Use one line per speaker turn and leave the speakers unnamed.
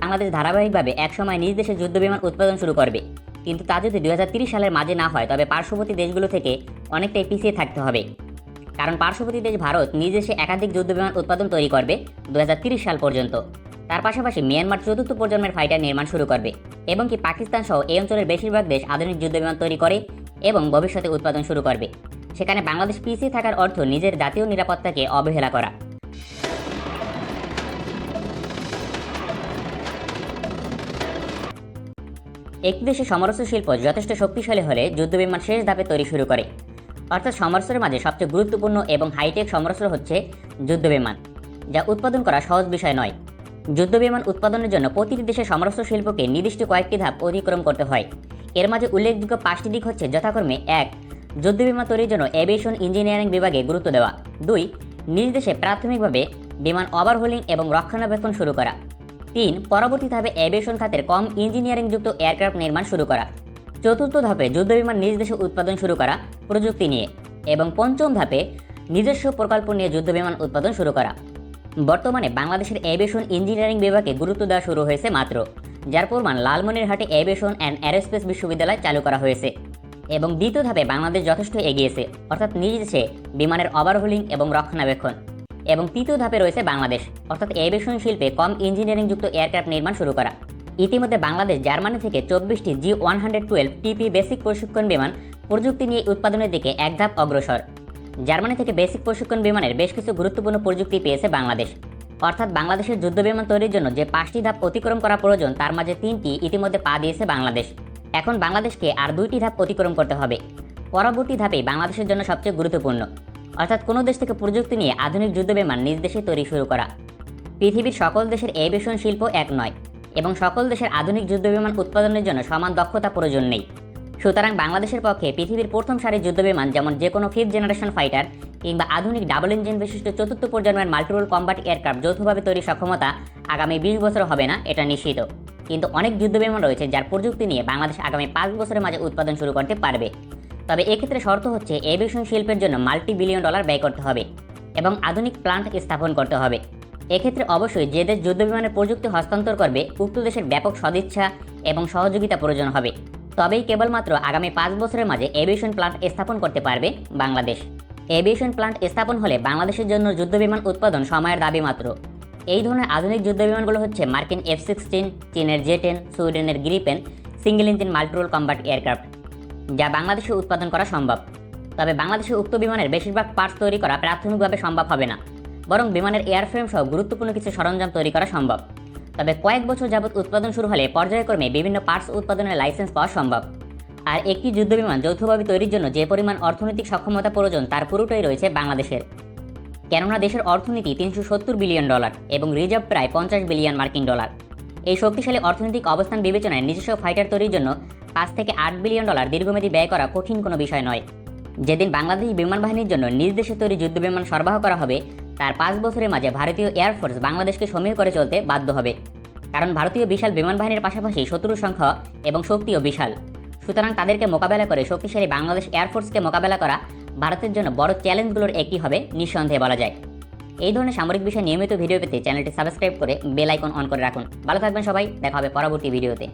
বাংলাদেশ ধারাবাহিকভাবে একসময় নিজ দেশে যুদ্ধবিমান উৎপাদন শুরু করবে। কিন্তু তা যদি দুই সালের মাঝে না হয়, তবে পার্শ্ববর্তী দেশগুলো থেকে অনেকটাই পিছিয়ে থাকতে হবে। কারণ পার্শ্ববর্তী দেশ ভারত নিজ দেশে একাধিক যুদ্ধবিমান উৎপাদন তৈরি করবে দু সাল পর্যন্ত। তার পাশাপাশি মিয়ানমার চতুর্থ প্রজন্মের ফাইটার নির্মাণ শুরু করবে এবং কি পাকিস্তান সহ এই অঞ্চলের বেশিরভাগ দেশ আধুনিক যুদ্ধবিমান তৈরি করে এবং ভবিষ্যতে উৎপাদন শুরু করবে। সেখানে বাংলাদেশ পিছিয়ে থাকার অর্থ নিজের জাতীয় নিরাপত্তাকে অবহেলা করা। একটি দেশে সমরস্ত্র শিল্প যথেষ্ট শক্তিশালী হলে যুদ্ধবিমান শেষ ধাপে তৈরি শুরু করে। অর্থাৎ সমরস্ত্রের মাঝে সবচেয়ে গুরুত্বপূর্ণ এবং হাইটেক সমরস্ত্র হচ্ছে যুদ্ধবিমান, যা উৎপাদন করা সহজ বিষয় নয়। যুদ্ধবিমান উৎপাদনের জন্য প্রতিটি দেশের সমরস্ত্র শিল্পকে নির্দিষ্ট কয়েকটি ধাপ অতিক্রম করতে হয়। এর মাঝে উল্লেখযোগ্য পাঁচটি দিক হচ্ছে যথাক্রমে এক, যুদ্ধবিমান তৈরির জন্য এভিয়েশন ইঞ্জিনিয়ারিং বিভাগে গুরুত্ব দেওয়া। দুই, নিজ দেশে প্রাথমিকভাবে বিমান ওভারহোলিং এবং রক্ষণাবেক্ষণ শুরু করা। তিন পরবর্তী ধাপে এভিয়েশন খাতের কম ইঞ্জিনিয়ারিংযুক্ত এয়ারক্রাফট নির্মাণ শুরু করা। চতুর্থ ধাপে যুদ্ধবিমান নিজ দেশে উৎপাদন শুরু করা প্রযুক্তি নিয়ে এবং পঞ্চম ধাপে নিজস্ব প্রকল্প নিয়ে যুদ্ধবিমান উৎপাদন শুরু করা। বর্তমানে বাংলাদেশের এভিয়েশন ইঞ্জিনিয়ারিং বিভাগে গুরুত্ব দেওয়া শুরু হয়েছে মাত্র, যার পরিমাণ লালমনিরহাটে এভিয়েশন অ্যান্ড অ্যারোস্পেস বিশ্ববিদ্যালয় চালু করা হয়েছে এবং দ্বিতীয় ধাপে বাংলাদেশ যথেষ্ট এগিয়েছে, অর্থাৎ নিজ দেশে বিমানের ওভারহোলিং এবং রক্ষণাবেক্ষণ। এবং তৃতীয় ধাপে রয়েছে বাংলাদেশ। অর্থাৎ এভিয়েশন শিল্পে কম ইঞ্জিনিয়ারিংযুক্ত এয়ারক্রাফট নির্মাণ শুরু করা। ইতিমধ্যে বাংলাদেশ, জার্মানি থেকে চব্বিশটি G one hundred twelve TP basic প্রশিক্ষণ বিমান প্রযুক্তি নিয়ে উৎপাদনের দিকে এক ধাপ অগ্রসর। জার্মানি থেকে বেসিক প্রশিক্ষণ বিমানের বেশ কিছু গুরুত্বপূর্ণ প্রযুক্তি পেয়েছে বাংলাদেশ। অর্থাৎ বাংলাদেশের যুদ্ধ বিমান তৈরির জন্য যে পাঁচটি ধাপ অতিক্রম করা প্রয়োজন, তার মাঝে তিনটি ইতিমধ্যে পা দিয়েছে বাংলাদেশ। এখন বাংলাদেশকে আর দুইটি ধাপ অতিক্রম করতে হবে। পরবর্তী ধাপে বাংলাদেশের জন্য সবচেয়ে গুরুত্বপূর্ণ। অর্থাৎ কোনো দেশ থেকে প্রযুক্তি নিয়ে আধুনিক যুদ্ধ বিমান নিজ দেশে তৈরি শুরু করা। পৃথিবীর সকল দেশের এভিয়েশন শিল্প এক নয়, এবং সকল দেশের আধুনিক যুদ্ধবিমান উৎপাদনের জন্য সমান দক্ষতা প্রয়োজন নেই। সুতরাং বাংলাদেশের পক্ষে পৃথিবীর প্রথম সারির যুদ্ধবিমান যেমন যে কোনো ফিফথ জেনারেশন ফাইটার কিংবা আধুনিক ডাবল ইঞ্জিন বিশিষ্ট চতুর্থ প্রজন্মের মাল্টিরোল কম্বাট এয়ারক্রাফট যৌথভাবে তৈরি সক্ষমতা আগামী বিশ বছর হবে না, এটা নিশ্চিত। কিন্তু অনেক যুদ্ধবিমান রয়েছে যার প্রযুক্তি নিয়ে বাংলাদেশ আগামী পাঁচ বছরের মাঝে উৎপাদন শুরু করতে পারবে। তবে এক্ষেত্রে শর্ত হচ্ছে এভিয়েশন শিল্পের জন্য মাল্টি বিলিয়ন ডলার ব্যয় করতে হবে এবং আধুনিক প্লান্ট স্থাপন করতে হবে। এক্ষেত্রে অবশ্যই যে দেশ যুদ্ধবিমানের প্রযুক্তি হস্তান্তর করবে, উক্ত দেশের ব্যাপক সদিচ্ছা এবং সহযোগিতা প্রয়োজন হবে। তবেই কেবলমাত্র আগামী পাঁচ বছরের মাঝে এভিয়েশন প্লান্ট স্থাপন করতে পারবে বাংলাদেশ। এভিয়েশন প্লান্ট স্থাপন হলে বাংলাদেশের জন্য যুদ্ধবিমান উৎপাদন সময়ের দাবি মাত্র। এই ধরনের আধুনিক যুদ্ধবিমানগুলো হচ্ছে মার্কিন এফ সিক্সটিন, চীনের জে টেন সুইডেনের Gripen, single engine multirole combat aircraft. যা বাংলাদেশে উৎপাদন করা সম্ভব। তবে বাংলাদেশে উক্ত বিমানের বেশিরভাগ পার্টস তৈরি করা প্রাথমিকভাবে সম্ভব হবে না, বরং বিমানের এয়ারফ্রেম সহ গুরুত্বপূর্ণ কিছু সরঞ্জাম তৈরি করা সম্ভব। তবে কয়েক বছর যাবৎ উৎপাদন শুরু হলে পর্যায়ক্রমে বিভিন্ন পার্টস উৎপাদনের লাইসেন্স পাওয়া সম্ভব। আর একটি যুদ্ধবিমান যৌথভাবে তৈরির জন্য যে পরিমাণ অর্থনৈতিক সক্ষমতা প্রয়োজন তার পুরোটাই রয়েছে বাংলাদেশের। কেননা দেশের অর্থনীতি তিনশো সত্তর বিলিয়ন ডলার এবং রিজার্ভ প্রায় পঞ্চাশ বিলিয়ন মার্কিন ডলার। এই শক্তিশালী অর্থনৈতিক অবস্থান বিবেচনায় নিজস্ব ফাইটার তৈরির জন্য পাঁচ থেকে আট বিলিয়ন ডলার দীর্ঘমেয়াদী ব্যয় করা কঠিন কোনো বিষয় নয়। যেদিন বাংলাদেশ বিমান বাহিনীর জন্য নিজ দেশে তৈরি যুদ্ধ বিমান সরবরাহ করা হবে, তার পাঁচ বছরের মাঝে ভারতীয় এয়ারফোর্স বাংলাদেশকে সমীহ করে চলতে বাধ্য হবে। কারণ ভারতীয় বিশাল বিমান বাহিনীর পাশাপাশি শত্রুর সংখ্যা এবং শক্তিও বিশাল। সুতরাং তাদেরকে মোকাবেলা করে শক্তিশালী বাংলাদেশ এয়ারফোর্সকে মোকাবেলা করা ভারতের জন্য বড় চ্যালেঞ্জগুলোর একটি হবে, নিঃসন্দেহে বলা যায়। এই ধরনের সামরিক বিষয়ে নিয়মিত ভিডিও পেতে চ্যানেলটি সাবস্ক্রাইব করে বেল আইকন অন করে রাখুন। ভালো থাকবেন সবাই, দেখা হবে পরবর্তী ভিডিওতে।